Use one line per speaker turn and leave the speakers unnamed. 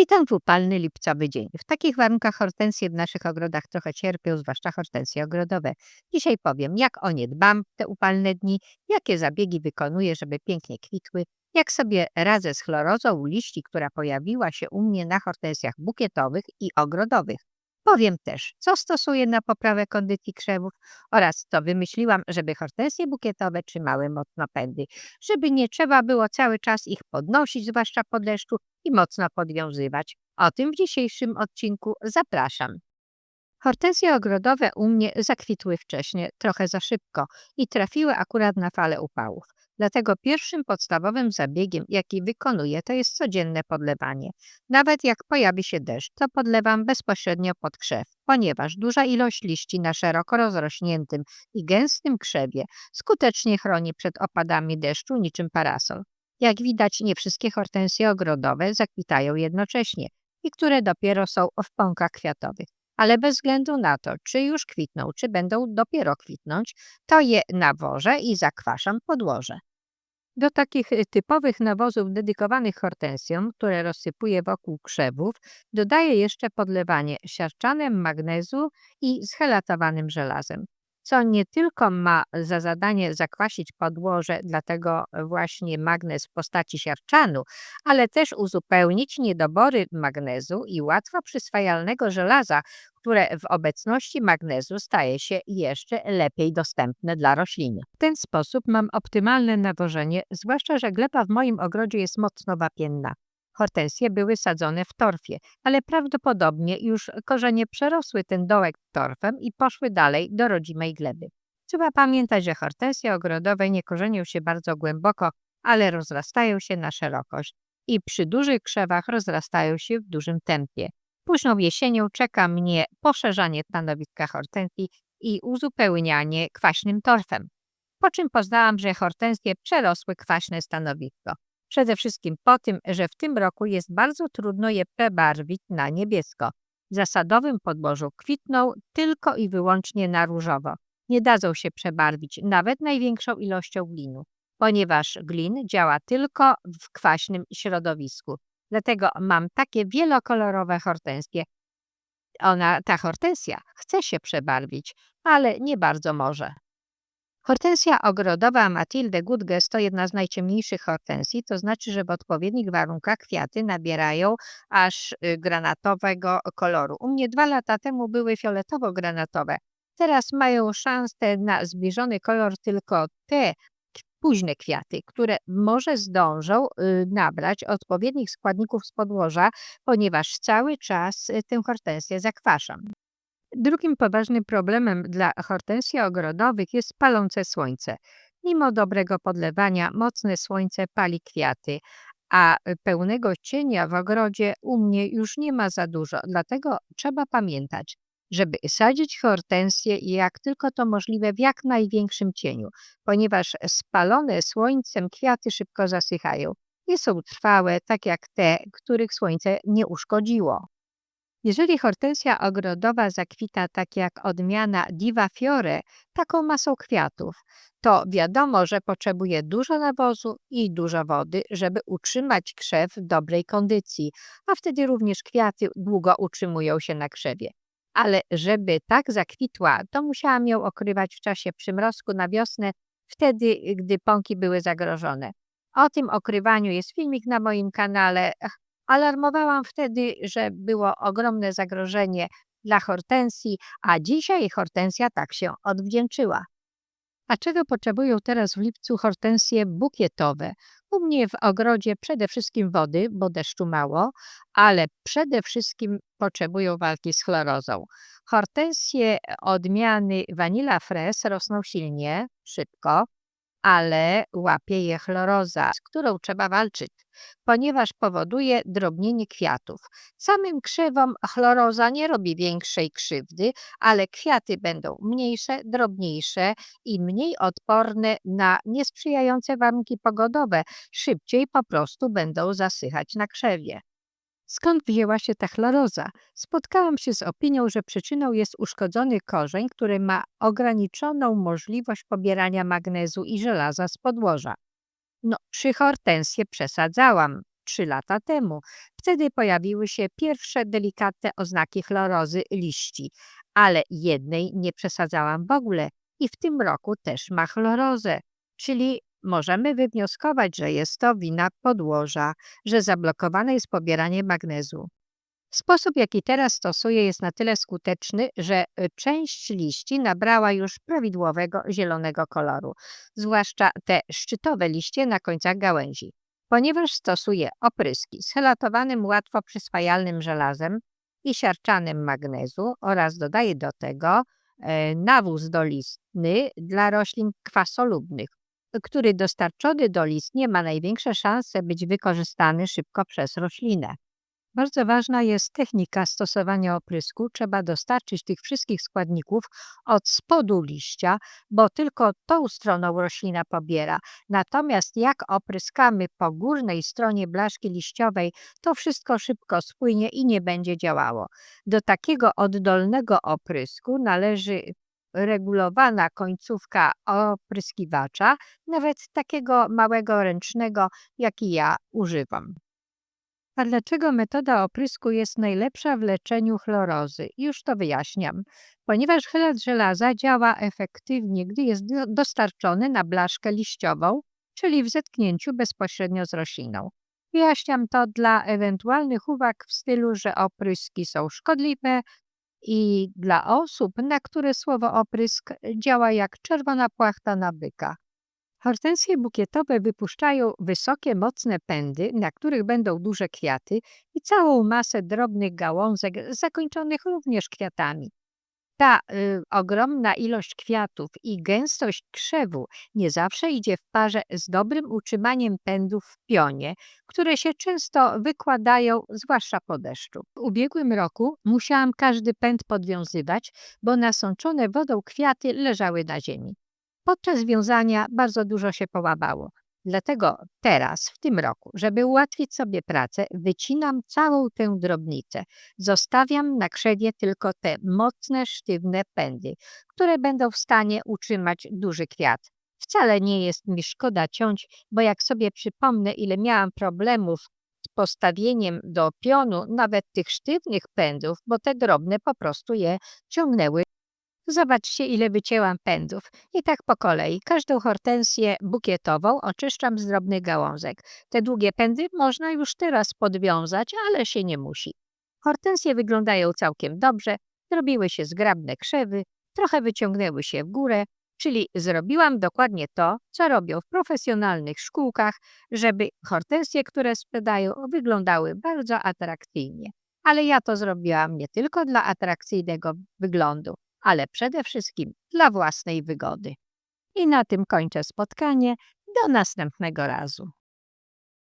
Witam w upalny lipcowy dzień. W takich warunkach hortensje w naszych ogrodach trochę cierpią, zwłaszcza hortensje ogrodowe. Dzisiaj powiem, jak o nie dbam te upalne dni, jakie zabiegi wykonuję, żeby pięknie kwitły, jak sobie radzę z chlorozą liści, która pojawiła się u mnie na hortensjach bukietowych i ogrodowych. Powiem też, co stosuję na poprawę kondycji krzewów oraz co wymyśliłam, żeby hortensje bukietowe trzymały mocno pędy, żeby nie trzeba było cały czas ich podnosić, zwłaszcza po deszczu, i mocno podwiązywać. O tym w dzisiejszym odcinku zapraszam. Hortensje ogrodowe u mnie zakwitły wcześnie, trochę za szybko i trafiły akurat na falę upałów. Dlatego pierwszym podstawowym zabiegiem, jaki wykonuję, to jest codzienne podlewanie. Nawet jak pojawi się deszcz, to podlewam bezpośrednio pod krzew, ponieważ duża ilość liści na szeroko rozrośniętym i gęstym krzewie skutecznie chroni przed opadami deszczu niczym parasol. Jak widać, nie wszystkie hortensje ogrodowe zakwitają jednocześnie i które dopiero są w pąkach kwiatowych. Ale bez względu na to, czy już kwitną, czy będą dopiero kwitnąć, to je nawożę i zakwaszam podłoże. Do takich y, typowych nawozów dedykowanych hortensjom, które rozsypuję wokół krzewów, dodaję jeszcze podlewanie siarczanem magnezu i schelatowanym żelazem co nie tylko ma za zadanie zakwasić podłoże, dlatego właśnie magnez w postaci siarczanu, ale też uzupełnić niedobory magnezu i łatwo przyswajalnego żelaza, które w obecności magnezu staje się jeszcze lepiej dostępne dla rośliny. W ten sposób mam optymalne nawożenie, zwłaszcza że gleba w moim ogrodzie jest mocno wapienna. Hortensje były sadzone w torfie, ale prawdopodobnie już korzenie przerosły ten dołek torfem i poszły dalej do rodzimej gleby. Trzeba pamiętać, że hortensje ogrodowe nie korzenią się bardzo głęboko, ale rozrastają się na szerokość i przy dużych krzewach rozrastają się w dużym tempie. Późną jesienią czeka mnie poszerzanie stanowiska hortensji i uzupełnianie kwaśnym torfem. Po czym poznałam, że hortensje przerosły kwaśne stanowisko. Przede wszystkim po tym, że w tym roku jest bardzo trudno je prebarwić na niebiesko. W zasadowym podłożu kwitną tylko i wyłącznie na różowo. Nie dadzą się przebarwić nawet największą ilością glinu, ponieważ glin działa tylko w kwaśnym środowisku. Dlatego mam takie wielokolorowe hortensje. Ona, ta hortensja chce się przebarwić, ale nie bardzo może. Hortensja ogrodowa Matilde Gutges to jedna z najciemniejszych hortensji, to znaczy, że w odpowiednich warunkach kwiaty nabierają aż y, granatowego koloru. U mnie dwa lata temu były fioletowo-granatowe. Teraz mają szansę na zbliżony kolor tylko te późne kwiaty, które może zdążą y, nabrać odpowiednich składników z podłoża, ponieważ cały czas y, tę hortensję zakwaszam. Drugim poważnym problemem dla hortensji ogrodowych jest palące słońce. Mimo dobrego podlewania, mocne słońce pali kwiaty, a pełnego cienia w ogrodzie u mnie już nie ma za dużo. Dlatego trzeba pamiętać, żeby sadzić hortensje jak tylko to możliwe w jak największym cieniu, ponieważ spalone słońcem kwiaty szybko zasychają. Nie są trwałe, tak jak te, których słońce nie uszkodziło. Jeżeli hortensja ogrodowa zakwita tak jak odmiana Diva Fiore, taką masą kwiatów, to wiadomo, że potrzebuje dużo nawozu i dużo wody, żeby utrzymać krzew w dobrej kondycji, a wtedy również kwiaty długo utrzymują się na krzewie. Ale żeby tak zakwitła, to musiałam ją okrywać w czasie przymrozku na wiosnę, wtedy, gdy pąki były zagrożone. O tym okrywaniu jest filmik na moim kanale. Alarmowałam wtedy, że było ogromne zagrożenie dla hortensji, a dzisiaj hortensja tak się odwdzięczyła. A czego potrzebują teraz w lipcu hortensje bukietowe? U mnie w ogrodzie przede wszystkim wody, bo deszczu mało, ale przede wszystkim potrzebują walki z chlorozą. Hortensje odmiany Vanilla Fres rosną silnie, szybko, ale łapie je chloroza, z którą trzeba walczyć, ponieważ powoduje drobnienie kwiatów. Samym krzewom chloroza nie robi większej krzywdy, ale kwiaty będą mniejsze, drobniejsze i mniej odporne na niesprzyjające warunki pogodowe. Szybciej po prostu będą zasychać na krzewie. Skąd wzięła się ta chloroza? Spotkałam się z opinią, że przyczyną jest uszkodzony korzeń, który ma ograniczoną możliwość pobierania magnezu i żelaza z podłoża. No, przy hortensję przesadzałam. 2-3 lata temu. Wtedy pojawiły się pierwsze delikatne oznaki chlorozy liści, ale jednej nie przesadzałam w ogóle i w tym roku też ma chlorozę, czyli możemy wywnioskować, że jest to wina podłoża, że zablokowane jest pobieranie magnezu. Sposób, jaki teraz stosuję, jest na tyle skuteczny, że y, część liści nabrała już prawidłowego zielonego koloru, zwłaszcza te szczytowe liście na końcach gałęzi. Ponieważ stosuję opryski z helatowanym, łatwo przyswajalnym żelazem i siarczanym magnezu oraz dodaję do tego e, nawóz dolistny dla roślin kwasolubnych, który dostarczony do listnie ma największe szanse być wykorzystany szybko przez roślinę. Bardzo ważna jest technika stosowania oprysku. Trzeba dostarczyć tych wszystkich składników od spodu liścia, bo tylko tą stroną roślina pobiera. Natomiast jak opryskamy po górnej stronie blaszki liściowej, to wszystko szybko spłynie i nie będzie działało. Do takiego oddolnego oprysku należy regulowana końcówka opryskiwacza, nawet takiego małego ręcznego, jaki ja używam. A dlaczego metoda oprysku jest najlepsza w leczeniu chlorozy? Już to wyjaśniam. Ponieważ chelat żelaza działa efektywnie, gdy jest do- dostarczony na blaszkę liściową, czyli w zetknięciu bezpośrednio z rośliną. Wyjaśniam to dla ewentualnych uwag w stylu, że opryski są szkodliwe i dla osób, na które słowo oprysk działa jak czerwona płachta na byka. Hortensje bukietowe wypuszczają wysokie, mocne pędy, na których będą duże kwiaty i całą masę drobnych gałązek zakończonych również kwiatami. Ta y, ogromna ilość kwiatów i gęstość krzewu nie zawsze idzie w parze z dobrym utrzymaniem pędów w pionie, które się często wykładają, zwłaszcza po deszczu. W ubiegłym roku musiałam każdy pęd podwiązywać, bo nasączone wodą kwiaty leżały na ziemi. Podczas wiązania bardzo dużo się połamało. Dlatego teraz, w tym roku, żeby ułatwić sobie pracę, wycinam całą tę drobnicę. Zostawiam na krzewie tylko te mocne, sztywne pędy, które będą w stanie utrzymać duży kwiat. Wcale nie jest mi szkoda ciąć, bo jak sobie przypomnę, ile miałam problemów z postawieniem do pionu nawet tych sztywnych pędów, bo te drobne po prostu je ciągnęły Zobaczcie, ile wycięłam pędów. I tak po kolei. Każdą hortensję bukietową oczyszczam z drobnych gałązek. Te długie pędy można już teraz podwiązać, ale się nie musi. Hortensje wyglądają całkiem dobrze, zrobiły się zgrabne krzewy, trochę wyciągnęły się w górę, czyli zrobiłam dokładnie to, co robią w profesjonalnych szkółkach, żeby hortensje, które sprzedają, wyglądały bardzo atrakcyjnie. Ale ja to zrobiłam nie tylko dla atrakcyjnego wyglądu, ale przede wszystkim dla własnej wygody. I na tym kończę spotkanie. Do następnego razu.